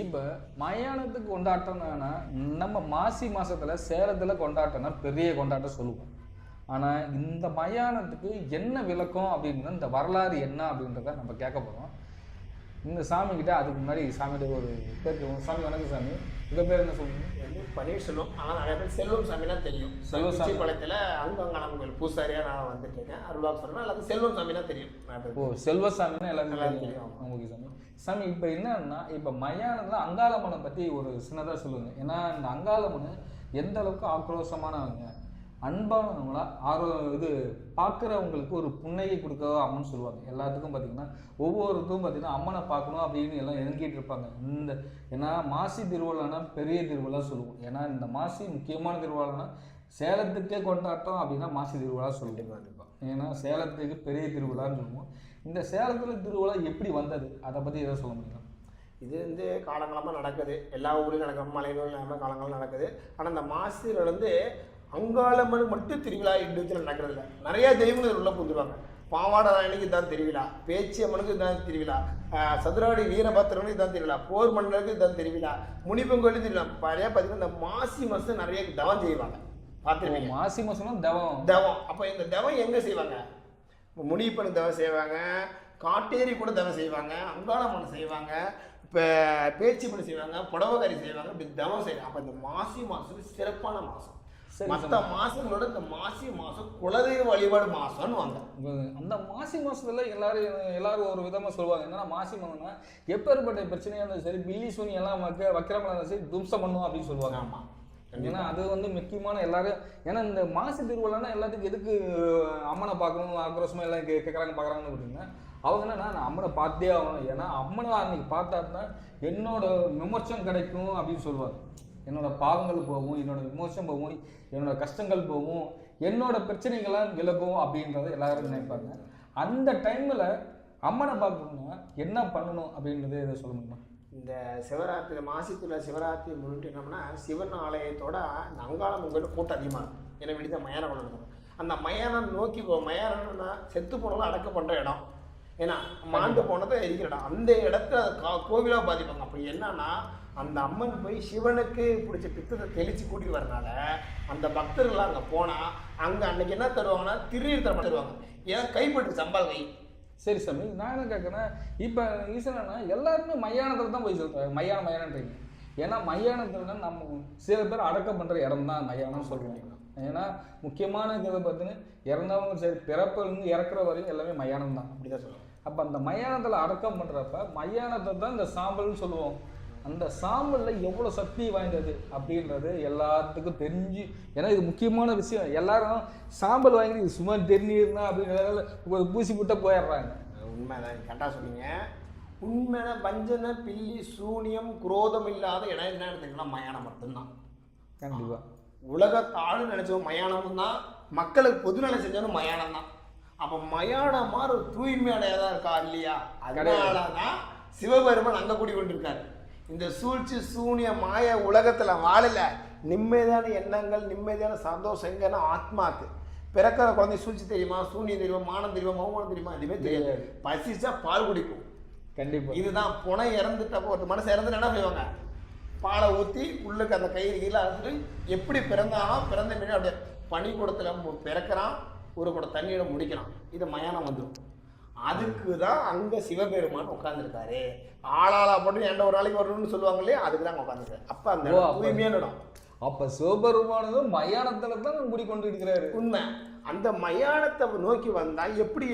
இப்போ மயானத்துக்கு கொண்டாட்டம்னா நம்ம மாசி மாசத்துல சேலத்துல கொண்டாட்டம்னா பெரிய கொண்டாட்டம் சொல்லுவோம். ஆனா இந்த மயானத்துக்கு என்ன விளக்கம் அப்படின்னு இந்த வரலாறு என்ன அப்படின்றத நம்ம கேட்க போறோம். இந்த சாமி கிட்ட அதுக்கு முன்னாடி சாமியோட ஒரு பேர். சாமி வணக்கம் சாமி உங்க பேர் என்ன சொல்லுங்க பன்னீர்செல்வம் ஆனால் நிறைய பேர் செல்வம் சாமினா தெரியும் செல்வம் சாமி. பழத்தில் அங்கங்காலம் கோயில் பூசாரியா நான் வந்துட்டு இருக்கேன் அருள்வாக்கு சொல்றேன் அல்லது செல்வம் சாமினா தெரியும். ஓ எல்லாருமே எல்லாருக்கும் தெரியும் தெரியும். ஓகே சாமி சாமி இப்போ என்னன்னா இப்போ மயானத்தில் அங்காளம்மனை பற்றி ஒரு சின்னதாக சொல்லுங்க ஏன்னா இந்த அங்காளம்மன் எந்த அளவுக்கு ஆக்ரோஷமானவங்க அன்பானவங்களா ஆரோ இது பார்க்குறவங்களுக்கு ஒரு புன்னகை கொடுக்க அம்மன் சொல்லுவாங்க. எல்லாத்துக்கும் பார்த்தீங்கன்னா ஒவ்வொருத்தரும் பார்த்தீங்கன்னா அம்மனை பார்க்கணும் அப்படின்னு எல்லாம் இறங்கிட்டு இருப்பாங்க. இந்த ஏன்னா மாசி திருவிழானா பெரிய திருவிழா சொல்லுவோம். ஏன்னா இந்த மாசி முக்கியமான திருவிழானா சேலத்துக்கே கொண்டாட்டம் அப்படின்னா மாசி திருவிழா சொல்லுவோம். ஏன்னா சேலத்துக்கு பெரிய திருவிழான்னு சொல்லுவோம். இந்த சேலத்துல திருவிழா எப்படி வந்தது? அதை பத்தி ஏதாவது சொல்ல முடியுமா? இது வந்து காலங்காலமாக நடக்குது. எல்லா ஊர்லையும் நடக்கும் மலையிலும் எல்லாமே காலங்காலம் நடக்குது. ஆனால் இந்த மாசியில் வந்து அங்காளம்மன் மட்டும் திருவிழா இண்டிவிஜுவல் நடக்கிறது இல்லை நிறைய தெய்வங்கள் உள்ள புந்துருவாங்க பாவாடை ராயணிக்கு தான் திருவிழா. பேச்சி அம்மனுக்கு தான் திருவிழா. சதுராடி வீரபத்திரனுக்கு தான் திருவிழா. போர் மன்னருக்கு தான் திருவிழா. முனிப்பங்கோயிலுக்கு திருவிழா. நிறைய பார்த்தீங்கன்னா இந்த மாசி மாதம் நிறைய தவம் செய்வாங்க. பார்த்துருப்பீங்க? மாசி மாசம்னா தவம். தவம். அப்போ இந்த தவம் எங்கே செய்வாங்க? முனிப்பனுக்கு தவம் செய்வாங்க. காட்டேரி கூட தவம் செய்வாங்க. அங்காளம்மன் செய்வாங்க. இப்போ பேச்சு பண்ணி செய்வாங்க. புடவக்காரி செய்வாங்க. இப்படி தவம் செய்வாங்க. அப்போ இந்த மாசி மாதம் சிறப்பான மாதம் மற்ற மாசங்களோட இந்த மாசி மாதம் குலதெய்வ வழிபாடு மாதம்னு வாங்க அந்த மாசி மாசத்துல எல்லாரும் எல்லாரும் ஒரு விதமா சொல்லுவாங்க. என்னன்னா மாசி மாதம்னா எப்பேற்பட்ட பிரச்சனையா இருந்தாலும் சரி பில்லி சூனி எல்லாம் வைக்க வைக்கிறவங்களா இருந்தாலும் சரி தும்சம் பண்ணும் அப்படின்னு சொல்லுவாங்க. ஆமாம் ஏன்னா அது வந்து முக்கியமான எல்லாரும் ஏன்னா இந்த மாசி திருவிழானா எல்லாத்துக்கும் எதுக்கு அம்மனை பார்க்கணும் ஆக்ரோஷமா எல்லாம் கேட்குறாங்க பார்க்குறாங்கன்னு பார்த்தீங்கன்னா அவங்க என்னன்னா நான் அம்மனை பார்த்தே ஆகணும். ஏன்னா அம்மனை அன்னைக்கு பார்த்தா தான் என்னோட விமர்சனம் கிடைக்கும் அப்படின்னு சொல்லுவாங்க. என்னோட பாவங்கள் போகும் என்னோட விமோசம் போகும் என்னோட கஷ்டங்கள் போகும் என்னோட பிரச்சனைகள்லாம் விலகும் அப்படின்றத எல்லாரும் நினைப்பாங்க. அந்த டைமில் அம்மனை பார்க்கணும்னா என்ன பண்ணணும் அப்படின்றத இதை சொல்ல முடியுமா? இந்த சிவராத்திரி மாசித்துல சிவராத்திரி முன்னிட்டு என்னம்னா சிவன் ஆலயத்தோட நங்காளம் அங்காளம் கோயில் கூட்டம் அதிகமாக இருக்கும். ஏன்னா வெளியே மயானம் கொண்டு அந்த மயானம் நோக்கி போ மயானம்னா செத்து போனவங்க அடக்க பண்ணுற இடம். ஏன்னா மாண்டு போனதை எரிக்கிற இடம். அந்த இடத்த கா கோவிலாக பாதிப்பாங்க. அப்படி என்னன்னா அந்த அம்மன் போய் சிவனுக்கு பிடிச்ச பித்தத்தை தெளித்து கூட்டிட்டு வரனால அந்த பக்தர்கள் அங்கே போனால் அங்கே அன்னைக்கு என்ன தருவாங்கன்னா திருநீர் தர தருவாங்க. ஏன்னா கைப்பட்டு சம்பால் கை சரி சாமி நான் என்ன கேட்குறேன் இப்போ ஈஸ்வரனா எல்லாருமே மையானத்தில் தான் போய் சொல்கிறாங்க மையானம் மையானன்றீங்க ஏன்னா மையானத்தில் நம்ம சில பேர் அடக்கம் பண்ணுற இடம் தான் மையானம் சொல்லுவாங்க ஏன்னா முக்கியமான இதை பார்த்தீங்கன்னா இறந்தவங்க சரி பிறப்பிலிருந்து இறக்குற வரையும் எல்லாமே மயானம் தான். அப்படி தான் சொல்லுவாங்க அப்போ அந்த மயானத்தில் அடக்கம் பண்ணுறப்ப மயானத்தை தான் இந்த சாம்பல்னு சொல்லுவோம். அந்த சாம்பலில் எவ்வளோ சக்தி வாய்ந்தது அப்படின்றது எல்லாத்துக்கும் தெரிஞ்சு ஏன்னா இது முக்கியமான விஷயம். எல்லாரும் சாம்பல் வாங்கி இது சும்மா தெரிஞ்சிருந்தா அப்படின்னு பூசி போட்டு போயிடுறாங்க. உண்மைதான். கரெக்டாக சொன்னீங்க. உண்மையான வஞ்சன பில்லி சூனியம் குரோதம் இல்லாத இடம் என்ன எடுத்துக்கலாம் மயானம் மட்டும்தான். கண்டிப்பாக உலகத்தாಳು நினைச்சவன் மயானம் தான். மக்களுக்கு பொதுநலம் செஞ்சவனும் மயானம் தான். அப்போ மயானம் மாதிரி ஒரு தூய்மையானதா இருக்கா இல்லையா? அதனால தான் சிவபெருமான் அங்கே கூடி கொண்டிருக்காரு. இந்த சூழ்ச்சி சூனிய மாய உலகத்துல வாழல. நிம்மதியான எண்ணங்கள் நிம்மதியான சந்தோஷம் எங்கன்னா ஆத்மாக்கு. பிறக்கிற குழந்தை சூழ்ச்சி தெரியுமா? சூனியம் தெரியுமா? மானம் தெரியுமா? மௌமானம் தெரியுமா? எதுவுமே தெரியாது. பசிச்சா பால் குடிக்கும். கண்டிப்பாக இதுதான் புனை இறந்துட்டப்போ ஒரு மனுஷன் இறந்து என்ன செய்வாங்க? பாலை ஊற்றி உள்ளுக்கு அந்த கயிறு கீழே அறுத்துட்டு எப்படி பிறந்தானோ பிறந்த மீன் அப்படியே பனிக்கூடத்தில் பிறக்கிறான். ஒரு கூட தண்ணியோட முடிக்கிறான். இது மயானம் வந்துடும் அதுக்கு தான் அங்கே சிவபெருமான் உட்காந்துருக்காரு ஆளாளா போட்டு என்ட ஒரு நாளைக்கு வரணும்னு சொல்லுவாங்க இல்லையா அதுக்கு தான் உட்காந்துருக்காரு அப்போ அந்த தூய்மையான இடம். அப்போ சிவபெருமானதும் மயானத்தில் தான் குடிக்கொண்டு இருக்கிறாரு. உண்மை. அந்த மயானத்தை நோக்கி வந்தா எப்படி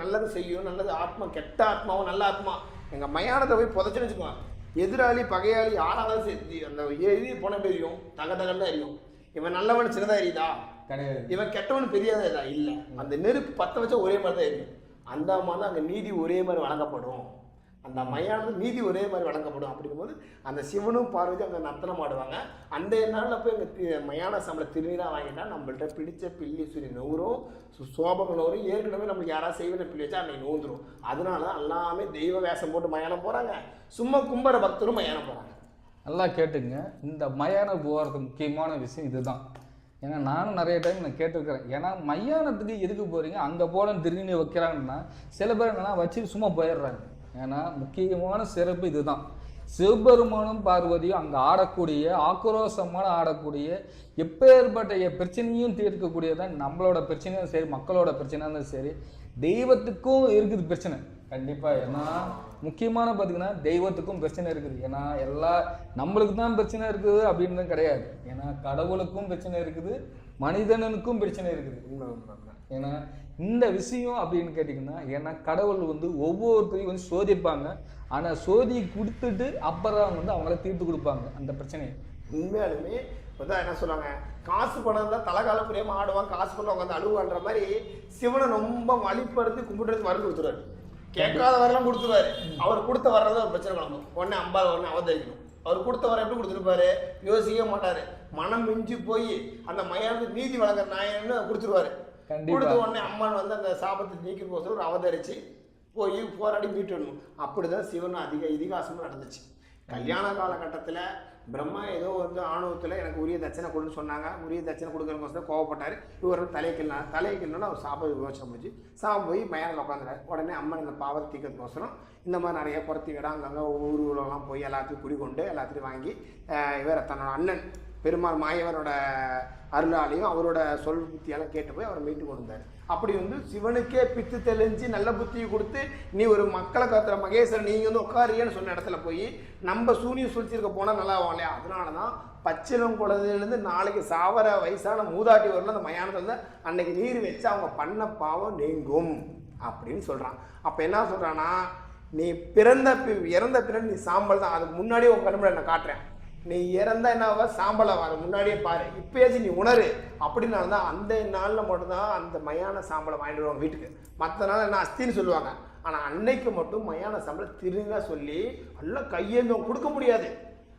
நல்லது செய்யும் நல்லது ஆத்மா கெட்ட ஆத்மாவும் நல்ல ஆத்மா? எங்க மயானத்தை போய் புதைச்சுன்னு வச்சுக்கோங்க. எதிராளி பகையாளி யாராலும் சரி அந்த எதிரி போன தெரியும் தக தகன்னு எரியும். இவன் நல்லவன் சின்னதா எரியுதா? கிடையாது. இவன் கெட்டவன் பெரியதா இல்ல. அந்த நெருப்பு பத்த வச்சா ஒரே மாதிரி தான் எரியும். அந்த அங்கே நீதி ஒரே மாதிரி வழங்கப்படும். அந்த மையானது நீதி ஒரே மாதிரி வழங்கப்படும். அப்படிங்கும்போது அந்த சிவனும் பார்வதி அங்கே நர்த்தனம் ஆடுவாங்க. அந்த நாளில் போய் அங்கே மயான சம்பள திருநீராக வாங்கிட்டா நம்மள்ட்ட பிடிச்ச பில்லி சுரி நோரும் சு- நோரும் ஏற்கனவே நம்மளுக்கு யாராவது செய்வன பிள்ளை வச்சா அன்னைக்கு நோந்துடும் அதனால எல்லாமே தெய்வ வேஷம் போட்டு மயானம் போகிறாங்க சும்மா கும்பர பக்தரும் மயானம் போகிறாங்க நல்லா கேட்டுங்க. இந்த மயானம் போகிறது முக்கியமான விஷயம் இதுதான். ஏன்னா நானும் நிறைய டைம் நான் கேட்டிருக்கிறேன். ஏன்னா மையானத்துக்கு எதுக்கு போகிறீங்க அங்கே போன திரும்பி வைக்கிறாங்கன்னா சில பேர் என்னன்னா வச்சுட்டு சும்மா போயிடுறாங்க. ஏன்னா முக்கியமான சிறப்பு இதுதான். சிவபெருமானும் பார்வதியும் அங்கே ஆடக்கூடிய ஆக்ரோஷமான ஆடக்கூடிய எப்பேற்பட்ட பிரச்சனையும் தீர்க்கக்கூடியதான் நம்மளோட பிரச்சனையும் சரி மக்களோட பிரச்சனையும் இருந்தாலும் சரி தெய்வத்துக்கும் இருக்குது பிரச்சனை. கண்டிப்பா. ஏன்னா முக்கியமான பார்த்தீங்கன்னா தெய்வத்துக்கும் பிரச்சனை இருக்குது. ஏன்னா எல்லா நம்மளுக்கு தான் பிரச்சனை இருக்குது அப்படின்னு கிடையாது. ஏன்னா கடவுளுக்கும் பிரச்சனை இருக்குது மனிதனுக்கும் பிரச்சனை இருக்குது. ஏன்னா இந்த விஷயம் அப்படின்னு கேட்டிங்கன்னா ஏன்னா கடவுள் வந்து ஒவ்வொருத்தரையும் வந்து சோதிப்பாங்க. ஆனால் சோதி கொடுத்துட்டு அப்புறம் வந்து அவங்கள தீர்த்து கொடுப்பாங்க அந்த பிரச்சனையை. உண்மையாலுமே இப்பதான் என்ன சொல்லுவாங்க காசு பணம் தான் தலைகால புரியாம ஆடுவான் காசு பணம் உட்காந்து அழுவான்ற மாதிரி சிவனை ரொம்ப வழிப்படுத்தி கும்பிட்டு வரம் கொடுத்துருவாரு. கேட்காத வரலாம் கொடுத்துருவாரு. அவர் கொடுத்த வர்றது ஒரு பிரச்சனை கிளம்பும் உடனே அம்பாள் உடனே அவதரிக்கணும் அவர் கொடுத்த வர எப்படி கொடுத்துருப்பாரு? யோசிக்கவே மாட்டாரு. மனம் மிஞ்சி போய் அந்த மயானத்துக்கு நீதி வழங்குற நாயன்னு கொடுத்துருவாரு. கொடுத்த உடனே அம்மான் வந்து அந்த சாபத்தை நீக்கிறதுக்கோசரம் ஒரு அவதரிச்சு போய் போராடி மீட்டுடணும் அப்படிதான் சிவன் அதிக இதிகாசமும் நடந்துச்சு. கல்யாண காலகட்டத்தில் பிரம்மா ஏதோ வந்து ஆணவத்தில் எனக்கு உரிய தட்சணை கொடுன்னு சொன்னாங்க. உரிய தட்சணை கொடுக்குறவங்க கோவப்பட்டார். இவர் தலைக்கில்னா தலைக்கில்னா அவர் சாப விமோசனம் முடிச்சு சாபம் போய் மயானில் உட்காந்துறாரு உடனே அம்மன் இந்த பாவத்தை தீக்கிறதுக்கோசரம் இந்த மாதிரி நிறைய புறத்தி விடாங்க ஊர் ஊரெலாம் போய் எல்லாத்தையும் குடிக்கொண்டு எல்லாத்தையும் வாங்கி இவர் தன்னோட அண்ணன் பெருமாள் மாயவரோட அருளாலையும் அவரோட சொல் புத்தியெல்லாம் கேட்டு போய் அவர் மீட்டு கொண்டு வந்தார். அப்படி வந்து சிவனுக்கே பித்து தெளிஞ்சு நல்ல புத்தியை கொடுத்து நீ ஒரு மக்களை காத்துற மகேஸ்வரன் நீங்கள் வந்து உட்காரியன்னு சொன்ன இடத்துல போய் நம்ம சூனியம் சுழிச்சிருக்க போனால் நல்லா ஆகும் இல்லையா? அதனால தான் பச்சிலம் குழந்தையிலேருந்து நாளைக்கு சாவர வயசான மூதாட்டி வரல அந்த மயானத்தில் அன்னைக்கு நீர் வச்சு அவங்க பண்ண பாவம் நீங்கும் அப்படின்னு சொல்கிறான் அப்போ என்ன சொல்கிறான்னா நீ பிறந்த பி- இறந்த பிறகு நீ சாம்பல் தான் அதுக்கு முன்னாடியே உன் கண்முறை நான் காட்டுறேன். நீ இறந்தா என்னவா சாம்பலா வர முன்னாடியே பாரு. இப்பயாச்சும் நீ உணரு. அப்படின்னால தான் அந்த நாளில் மட்டும்தான் அந்த மயான சாம்பலை வாங்கிட்டு வருவாங்க வீட்டுக்கு. மற்ற நாள் என்ன அஸ்தின்னு சொல்லுவாங்க. ஆனால் அன்னைக்கு மட்டும் மயான சாம்பலை திருங்க சொல்லி எல்லாம் கையேந்தும் கொடுக்க முடியாது.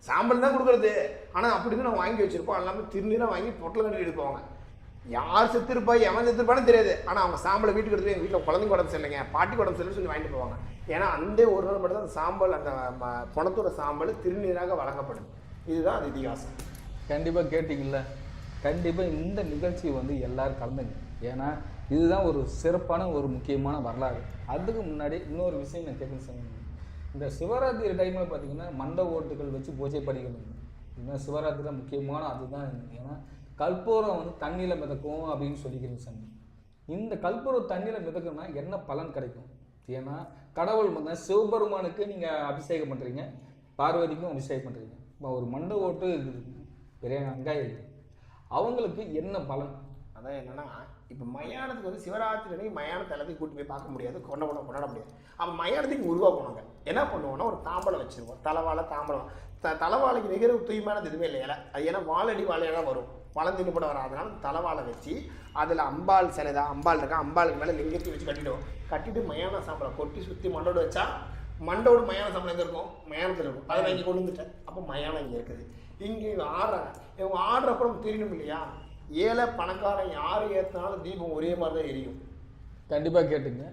சாம்பல் தான் கொடுக்குறது. ஆனால் அப்படி தான் நான் வாங்கி வச்சுருப்போம். எல்லாமே திருநீராக வாங்கி பொட்டில் கட்டி எடுப்பாங்க. யார் செத்துருப்பா எவன் செத்துருப்பான்னு தெரியாது. ஆனால் அவங்க சாம்பலை வீட்டுக்கு எடுத்து எங்கள் வீட்டில் குழந்தைங்க உடம்பு சரியில்லைங்க. பாட்டி உடம்பு சரியில்லை சொல்லி வாங்கிட்டு போவாங்க. ஏன்னா அந்த ஒரு நாள் மட்டும் தான் அந்த சாம்பல் அந்த பணத்தோட சாம்பல் திருநீராக வழங்கப்படும். இதுதான் அது இதிகாசம். கண்டிப்பாக கேட்டிங்கல்ல? கண்டிப்பாக இந்த நிகழ்ச்சி வந்து எல்லாரும் கலந்துங்க. ஏன்னா இதுதான் ஒரு சிறப்பான ஒரு முக்கியமான வரலாறு. அதுக்கு முன்னாடி இன்னொரு விஷயம் நான் கேட்கணும் சொன்னேன். இந்த சிவராத்திரி டைமில் பார்த்தீங்கன்னா மண்ட ஓட்டுகள் வச்சு பூஜை படிக்கணும் இதுதான் சிவராத்திரி முக்கியமான அதுதான் ஏன்னா கற்பூரம் வந்து தண்ணியில் மிதக்கும் அப்படின்னு சொல்லிக்கிறேன் சாமி இந்த கற்பூரம் தண்ணியில் மிதக்குன்னா என்ன பலன் கிடைக்கும்? ஏன்னா கடவுள் வந்து சிவபெருமானுக்கு நீங்கள் அபிஷேகம் பண்ணுறீங்க பார்வதிக்கும் அபிஷேகம் பண்ணுறீங்க ஒரு மண்ட ஓட்டு பெரிய வெங்காயம் அவங்களுக்கு என்ன பலன்? அதான் என்னன்னா இப்போ மயானத்துக்கு வந்து சிவராத்திரி அன்னைக்கு மயான எல்லாத்தையும் கூட்டி போய் பார்க்க முடியாது கொண்டாட கொண்டாட முடியாது. அப்போ மயானத்துக்கு உருவாக்கணுங்க என்ன பண்ணுவோம்னா ஒரு தாம்பலம் வச்சிருவோம். தலைவாழை தாம்பலம். த தலைவாழைக்கு நிகர தூய்மையானது எதுவுமே இல்லை இலை அது ஏன்னா வாழடி வாழையெல்லாம் வரும். வளர்ந்துட்டு கூட வராதனால தலைவாழை வச்சு அதில் அம்பாள் சிலை தான் அம்பாள் இருக்கா அம்பாளுக்கு மேலே லிங்கத்தை வச்சு கட்டிடுவோம். கட்டிட்டு மயான சாம்பலம் கொட்டி சுற்றி மண்டோடு வச்சா மண்டோடு மயான சாம்பலம் எங்கே இருக்கும்? மயானத்தில் இருக்கும். அதை நான் இங்கே கொண்டு வந்துட்டேன் அப்போ மயானம் இங்கே இருக்குது. இங்கே இவங்க ஆடுறாங்க இவங்க ஆடுறப்ப நமக்கு தெரியணும் இல்லையா? ஏழை பணக்காரன் யார் ஏற்றினாலும் தீபம் ஒரே மாதிரி தான் எரியும். கண்டிப்பாக கேட்டுங்க.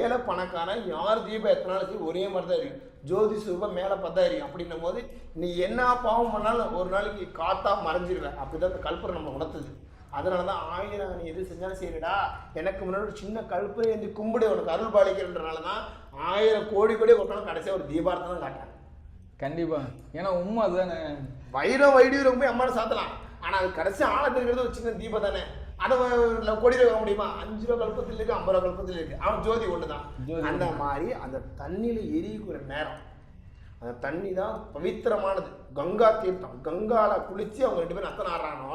ஏழை பணக்காரன் யார் தீபம் எத்தனாலும் சரி ஒரே மாதிரி தான் எரியும். ஜோதி சுரூபம் மேலே பார்த்தா எரியும். அப்படின்னும் போது நீ என்ன பாவம் பண்ணாலும் ஒரு நாளைக்கு காத்தா மறைஞ்சிருவேன். அப்படிதான் அந்த கல்பரை நம்ம உணர்த்துது. அதனால தான் ஆயிரம் நீ எது செஞ்சாலும் சரிடா. எனக்கு முன்னாடி ஒரு சின்ன கல்பரை ஏந்தி கும்பிடு. உனக்கு அருள் பாலிக்கிறன்றனால தான் ஆயிரம் கோடி கோடி கொட்டாலும் கடைசியாக ஒரு தீபாரத்தை தான் காட்டுறாங்க. கண்டிப்பாக ஏன்னா உண்மை அதுதானே. வைரம் வைடூரம் போய் அம்மாவை சாத்தலாம். ஆனா அது கடைசி ஆழத்தில் இருக்கிறது ஒரு சின்ன தீபம் தானே. அதை கோடியில் வைக்க முடியுமா? அஞ்சு ரூபா கல்பத்தில் இருக்கு ஐம்பது ரூபா கல்பத்தில் இருக்கு. அவன் ஜோதி ஒன்று தான் அந்த மாதிரி அந்த தண்ணியில எரிக்கிற நேரம். அந்த தண்ணி தான் பவித்திரமானது. கங்கா தீர்த்தம். கங்கால குளிச்சு அவங்க ரெண்டு பேரும் அத்தனை ஆடுறானோ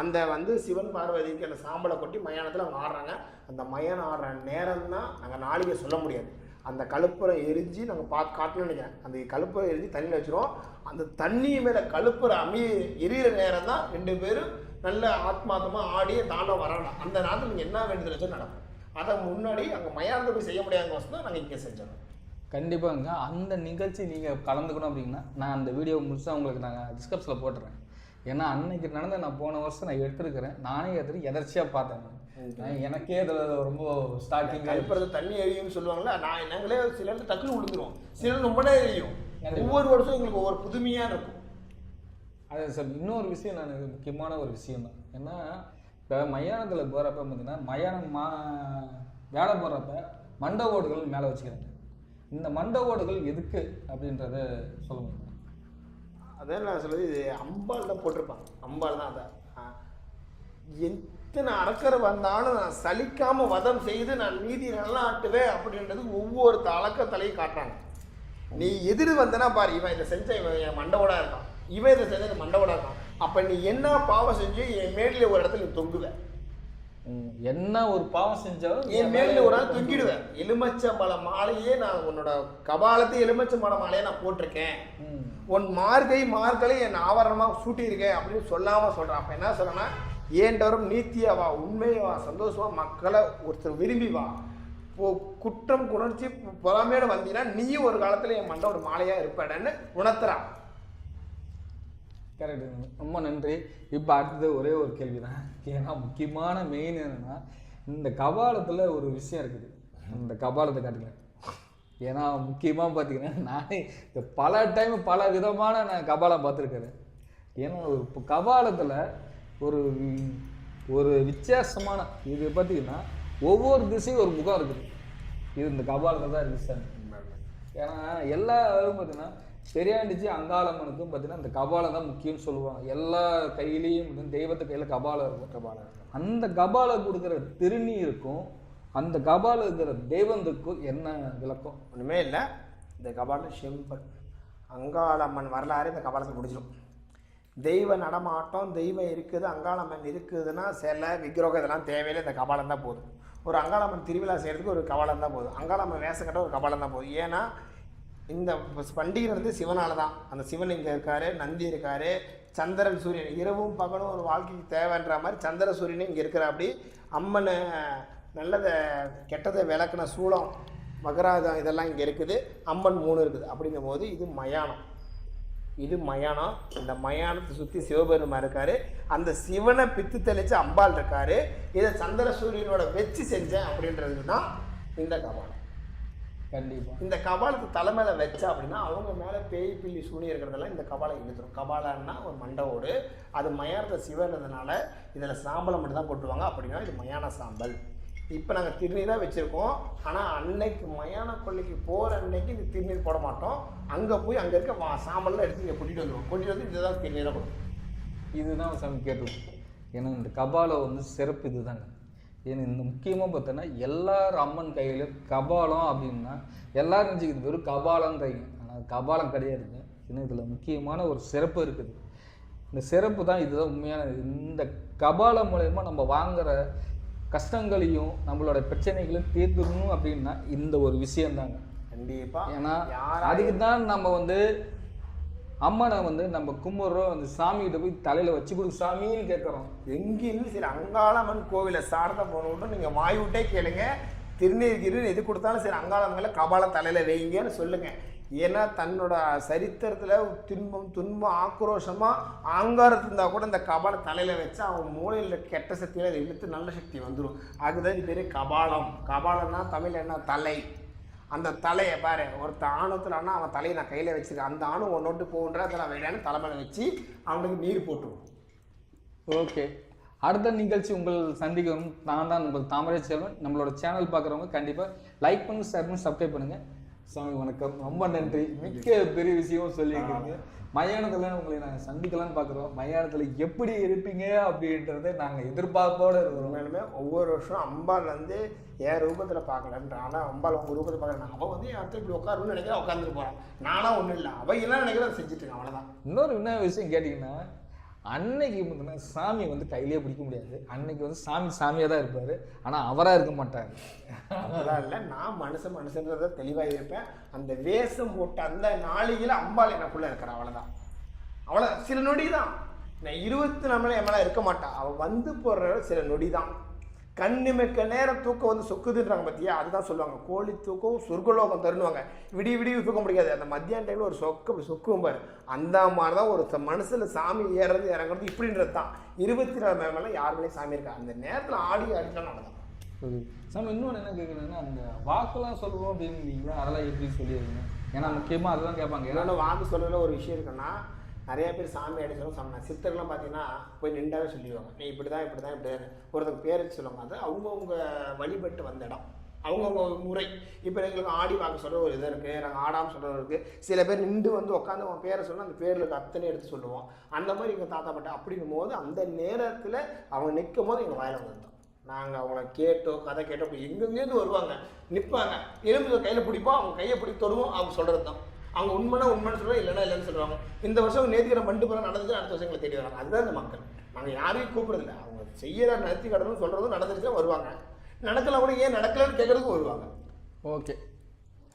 அந்த வந்து சிவன் பார்வதிக்கு அந்த சாம்பலை கொட்டி மயானத்தில் அவங்க ஆடுறாங்க. அந்த மயானம் ஆடுற நேரம் தான் நாங்கள் நாளைக்கு சொல்ல முடியாது. அந்த கழுப்புரை எரிஞ்சு நாங்கள் பார்த்து காட்டணும்னு நினைக்கிறேன். அந்த கழுப்புரை எரிஞ்சு தண்ணியில் வச்சிருவோம். அந்த தண்ணி மேலே கழுப்புரை அமி எரியிற நேரம் தான் ரெண்டு பேரும் நல்ல ஆத்மாத்தமாக ஆடி தாண்டம் வரணும் அந்த நேரத்தில் நீங்கள் என்ன வேண்டியது வச்சு நடக்கும். அதை முன்னாடி அங்கே மயானத்தை போய் செய்ய முடியாத தான் நாங்கள் இங்கே செஞ்சோம். கண்டிப்பாங்க. அந்த நிகழ்ச்சி நீங்கள் கலந்துக்கணும் அப்படின்னா நான் அந்த வீடியோ முழுசாக உங்களுக்கு நான் டிஸ்கிரிப்ஷனில் போட்டுறேன். ஏன்னா அன்னைக்கு நடந்த நான் போன வருஷம் நான் எடுத்துருக்கிறேன். நானே எடுத்துட்டு எதர்ச்சியாக பார்த்தேன். நான் எனக்கே அதில் ரொம்ப ஸ்டார்டிங் கழுப்புறது தண்ணி எரியும்னு சொல்லுவாங்கல்ல நான் நாங்களே சில இடத்துல டக்குனு விழுந்துரும் சில ரொம்ப நேரம் எரியும். ஒவ்வொரு வருஷம் எங்களுக்கு ஒவ்வொரு புதுமையாக இருக்கும். அது சார் இன்னொரு விஷயம் நான் இது முக்கியமான ஒரு விஷயம் தான். ஏன்னா இப்போ மயானத்தில் போகிறப்ப பார்த்தீங்கன்னா மயானம் மா வேலை போடுறப்ப மண்ட ஓடுகள் மேலே வச்சுக்கிறாங்க. இந்த மண்ட ஓடுகள் எதுக்கு அப்படின்றத சொல்ல முடியும் அதான் நான் சொல்லுது இது அம்பாள் தான் போட்டிருப்பாங்க. அம்பாள் தான் அதை. ஆ. எத்தனை அரக்கர் வந்தாலும் நான் சலிக்காம வதம் செய்து நான் நீதி நல்லா ஆட்டுவேன் அப்படின்றது ஒவ்வொரு அலக்க தலையும் காட்டுறாங்க. நீ எதிர் வந்தனா பாரு இவன் இதை செஞ்ச இவன் என் மண்டவோடா இருக்கான். இவன் இதை செஞ்ச மண்டவோடா இருக்கான். அப்ப நீ என்ன பாவம் செஞ்சு என் மேலில் ஒரு இடத்துல நீ தொங்குவ. ம், என்ன ஒரு பாவம் செஞ்சாலும் என் மேலில் ஒரு நாள் தொங்கிடுவேன் எலுமச்சம்பழ மாலையே நான் உன்னோட கபாலத்தை எலுமச்சம்பழ மாலையே நான் போட்டிருக்கேன். உன் மார்கை மார்களை என் ஆவரணமாக சூட்டியிருக்கேன் அப்படின்னு சொல்லாமல் சொல்கிறான் அப்போ என்ன சொல்கிறேன்னா ஏண்டவரும் நீத்தியா வா உண்மையை வா சந்தோஷமா மக்களை ஒருத்தர் விரும்பி வா. இப்போ குற்றம் குணர்ச்சி புறமேடு வந்தீங்கன்னா நீயும் ஒரு காலத்தில் என் மண்ட ஒரு மாலையாக இருப்பேன்னு உணர்த்துறான் கரெக்டு. ரொம்ப நன்றி. இப்போ அடுத்தது ஒரே ஒரு கேள்வி தான் ஏன்னா முக்கியமான மெயின் என்னென்னா இந்த கபாலத்தில் ஒரு விஷயம் இருக்குது. இந்த கபாலத்தை காட்டுங்க ஏன்னா முக்கியமாக பார்த்தீங்கன்னா நானே இந்த பல டைம் பல விதமான நான் கபாலம் பார்த்துருக்கிறேன். ஏன்னா ஒரு இப்போ கபாலத்தில் ஒரு ஒரு வித்தியாசமான இது பார்த்தீங்கன்னா ஒவ்வொரு திசையும் ஒரு முகம் இருக்குது. இது இந்த கபாலத்தில் தான் இருக்குது சார் ஏன்னா எல்லா இதுவும் பார்த்தீங்கன்னா பெரியாண்டிச்சி அங்காளம்மனுக்கும் பார்த்தீங்கன்னா இந்த கபாலம் தான் முக்கியம்னு சொல்லுவாங்க. எல்லா கையிலையும் தெய்வத்து கையில் கபாலம் இருக்கும். கபாலம் அந்த கபாலம் கொடுக்குற திருநீருக்கும் அந்த கபாலம் இருக்கிற தெய்வத்துக்கும் என்ன விளக்கம்? ஒன்றுமே இல்லை. இந்த கபாலம் செம்பல் அங்காளம்மன் வரலாறு இந்த கபாலத்தை முடிச்சிடும் தெய்வ நடமாட்டம் தெய்வம் இருக்குது அங்காளம்மன் இருக்குதுன்னா சிலை விக்ரோகம் இதெல்லாம் தேவையில்லை இந்த கபாலம் தான் போதும். ஒரு அங்காளம்மன் திருவிழா செய்கிறதுக்கு ஒரு கபாலம் தான் போதும். அங்காளம்மன் வேஷம் கட்ட ஒரு கபாலம் தான் போதும். ஏன்னா இந்த பண்டிகை வந்து சிவனால தான். அந்த சிவன் இங்கே இருக்காரு நந்தி இருக்காரு சந்திரன் சூரியன். இரவும் பகலும் ஒரு வாழ்க்கைக்கு தேவைன்ற மாதிரி சந்திர சூரியனும் இங்கே இருக்கிற அப்படி அம்மனை நல்லதை கெட்டதை விளக்குன சூளம் மகராஜம் இதெல்லாம் இங்கே இருக்குது. அம்மன் மூணு இருக்குது. அப்படிங்கும் போது இது மயானம். இது மயானம். இந்த மயானத்தை சுற்றி சிவபெருமான் இருக்காரு. அந்த சிவனை பித்து தெளிச்சு அம்பாள் இருக்காரு. இதை சந்திர சூரியனோட வச்சு செஞ்சேன் அப்படின்றது தான் இந்த கபாலம். கண்டிப்பாக இந்த கபாலத்தை தலைமையில வச்சா அப்படின்னா அவங்க மேலே பேய் பில்லி சூனி இருக்கிறதெல்லாம் இந்த கபாலம் இழுத்துரும். கபாலன்னா ஒரு மண்டவோடு அது மயானத்தை சிவன்றதுனால இதில் சாம்பலை மட்டும் தான் போட்டுருவாங்க அப்படின்னா இது மயான சாம்பல். இப்போ நாங்கள் திருநீராக வச்சுருக்கோம். ஆனால் அன்னைக்கு மயான கொள்ளைக்கு போகிற அன்னைக்கு இந்த திருநீர் போட மாட்டோம். அங்கே போய் அங்கே இருக்க வா சாம்பல்லாம் எடுத்து இங்கே கொட்டிட்டு வந்துடுவோம் கொட்டிட்டு வந்து இதுதான் திருநீராக போடும் இதுதான் சாமி கேட்டுருவோம் ஏன்னா இந்த கபாலம் வந்து சிறப்பு இதுதாங்க. ஏன்னா இந்த முக்கியமாக பார்த்தோன்னா எல்லார் அம்மன் கையிலும் கபாலம் அப்படின்னா எல்லாரும் நினச்சிக்கிறது வெறும் கபாலம்ன்றீங்க. ஆனால் கபாலம் கிடையாதுங்க. ஏன்னா இதில் முக்கியமான ஒரு சிறப்பு இருக்குது. இந்த சிறப்பு தான் இதுதான் உண்மையான இந்த கபாலம் மூலயமா நம்ம வாங்குற கஷ்டங்களையும் நம்மளோட பிரச்சனைகளையும் தீர்க்கணும் அப்படின்னா இந்த ஒரு விஷயம்தாங்க. கண்டிப்பாக ஏன்னா அதுக்கு தான் நம்ம வந்து அம்மனை வந்து நம்ம கும்பிட்றோம் அந்த சாமிகிட்ட போய் தலையில வச்சு கொடு சாமின்னு கேட்குறோம். எங்கேயும் சரி அங்காளம்மன் கோவிலை சார்ந்த போனோட்டும் நீங்கள் வாய் விட்டே கேளுங்க. திருநீர் எது கொடுத்தாலும் சரி அங்காளம்மங்கள கபாலம் தலையில் வைங்கன்னு சொல்லுங்க. ஏன்னா தன்னோட சரித்திரத்தில் துன்பம் துன்பம் ஆக்ரோஷமாக ஆங்காரத்து இருந்தால் கூட இந்த கபால தலையில் வச்சு அவன் மூளையில் கெட்ட சக்தியில் அதை இழுத்து நல்ல சக்தி வந்துடும் அதுதான் இது பேர் கபாலம். கபாலம்னா தமிழ் என்ன? தலை. அந்த தலையை பாரு ஒருத்த ஆணத்தில் ஆனால் அவன் தலையை நான் கையில் வச்சிருக்கேன். அந்த ஆணு ஒன்னோட்டு போகுன்ற அதை நான் வேலையான தலைமையில வச்சு அவனுக்கு நீர் போட்டுருவோம் ஓகே. அடுத்த நிகழ்ச்சி உங்கள் சந்திக்கணும் நான் தான் உங்கள் தாமரை செல்வன். நம்மளோட சேனல் பார்க்குறவங்க கண்டிப்பாக லைக் பண்ணுங்க ஷேர் பண்ணி சப்ஸ்கிரைப் பண்ணுங்கள் சாமி வணக்கம். ரொம்ப நன்றி. மிக்க பெரிய விஷயம் சொல்லியிருக்கீங்க. மயானத்தில் உங்களை நாங்கள் சந்திக்கலாம்னு பார்க்குறோம். மயானத்தில் எப்படி இருப்பீங்க அப்படின்றத நாங்கள் எதிர்பார்ப்போடு இருக்கிறோம். உண்மையிலுமே ஒவ்வொரு வருஷம் அம்பாள் வந்து என் ரூபத்தில் பார்க்கலன்ற ஆனால் அம்பாள் உங்கள் ரூபத்தில் பார்க்கல. அவள் வந்து என் இடத்துல இப்படி உட்காருன்னு நினைக்கிறேன் உட்காந்துட்டு போகிறான் நானாக ஒன்றும் இல்லை. அவள் எல்லாம் நினைக்கிறத செஞ்சுட்டு இருக்கேன். அவ்வளோதான் இன்னொரு என்ன விஷயம் கேட்டிங்கன்னா அன்னைக்கு பார்த்தீங்கன்னா சாமி வந்து கையிலேயே பிடிக்க முடியாது. அன்னைக்கு வந்து சாமி சாமியாக தான் இருப்பார். ஆனால் அவராக இருக்க மாட்டார். அதெல்லாம் இல்லை. நான் மனுஷன் மனுஷன்றத தெளிவாக இருப்பேன். அந்த வேஷம் போட்ட அந்த நாளிகையில் அம்பாள் எனக்குள்ளே இருக்கிறான் அவ்வளோதான் அவ்வளோ சில நொடி தான் நான் இருபத்தி நாலு என் மேலே இருக்க மாட்டான் அவள் வந்து போடுற சில நொடி தான் கண்ணிமைக்க நேரம் தூக்கம் வந்து சொக்குதுன்றாங்க பார்த்தியா அதுதான் சொல்லுவாங்க. கோழி தூக்கம் சொர்க்கலோகம் தருணுவாங்க விடிய விடிய தூக்க முடியாது. அந்த மத்தியான டைமில் ஒரு சொக்கு சொக்கும் பாரு. அந்த மாதிரி தான் ஒரு மனசில் சாமி ஏறுறது இறங்குறது இப்படின்றது தான். இருபத்தி நாலு மணி நேரம் யார் மேலேயும் சாமி இருக்கா அந்த நேரத்தில் ஆடி அடிக்கலாம் நடக்கும் சாமி இன்னொன்று என்ன கேட்குறேன்னா அந்த வாக்கெல்லாம் சொல்லுவோம் அப்படின்னு அதெல்லாம் எப்படி சொல்லிடுங்க ஏன்னா முக்கியமாக அதெல்லாம் கேட்பாங்க. ஏன்னா வாக்கு சொல்றதுல ஒரு விஷயம் இருக்குன்னா நிறைய பேர் சாமி அடிச்சாலும் சாமி சித்தர்லாம் பார்த்தீங்கன்னா போய் நின்றாவே சொல்லிடுவாங்க. நீ இப்படி தான் இப்படி தான் இப்படி தான் ஒருத்தங்க பேர் சொல்லுவாங்க. அது அவங்கவுங்க வழிபட்டு வந்த இடம். அவங்கவுங்க முறை. இப்போ எங்களுக்கு ஆடி வாங்க சொல்கிற ஒரு இது இருக்குது நாங்கள் ஆடாமல் சொல்கிறது இருக்குது சில பேர் நின்று வந்து உட்காந்து அவன் பேரை சொன்னால் அந்த பேரில் அத்தனை எடுத்து சொல்லுவோம். அந்த மாதிரி எங்கள் தாத்தா பாட்டி அப்படிங்கும் போது அந்த நேரத்தில் அவங்க நிற்கும் போது எங்கள் வாயில் வந்துருந்தோம் நாங்கள் அவங்கள கேட்டோ கதை கேட்டோ அப்படி எங்கெங்கேருந்து வருவாங்க. நிற்பாங்க எலும்பு கையில் பிடிப்போம் அவங்க கையை பிடி தொடுவோம் அவங்க சொல்கிறது தான் அவங்க உண்மைனா உண்மைன்னு சொல்லுவாங்க இல்லைன்னா இல்லைன்னு சொல்லுவாங்க. இந்த வருஷம் நேர்த்திக்கிற மண்டு படம் நடந்துச்சு அடுத்த வருஷம் எங்களை தேடி வராங்க. அதுதான் இந்த மக்கள். நாங்கள் யாரையும் கூப்பிடுறதில்ல. அவங்க செய்யற நேர்த்தி கடனும் சொல்கிறதும் நடந்துருச்சுன்னா வருவாங்க. நடக்கலாம் கூட ஏன் நடக்கலன்னு கேட்கறதுக்கும் வருவாங்க. ஓகே.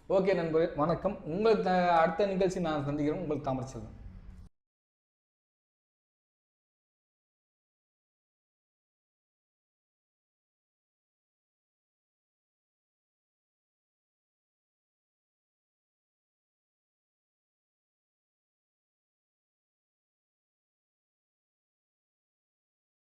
ஓகே நண்பர் வணக்கம். உங்களுக்கு த- அடுத்த நிகழ்ச்சி நான் சந்திக்கிறேன். உங்களுக்கு தாமரை செல்வன்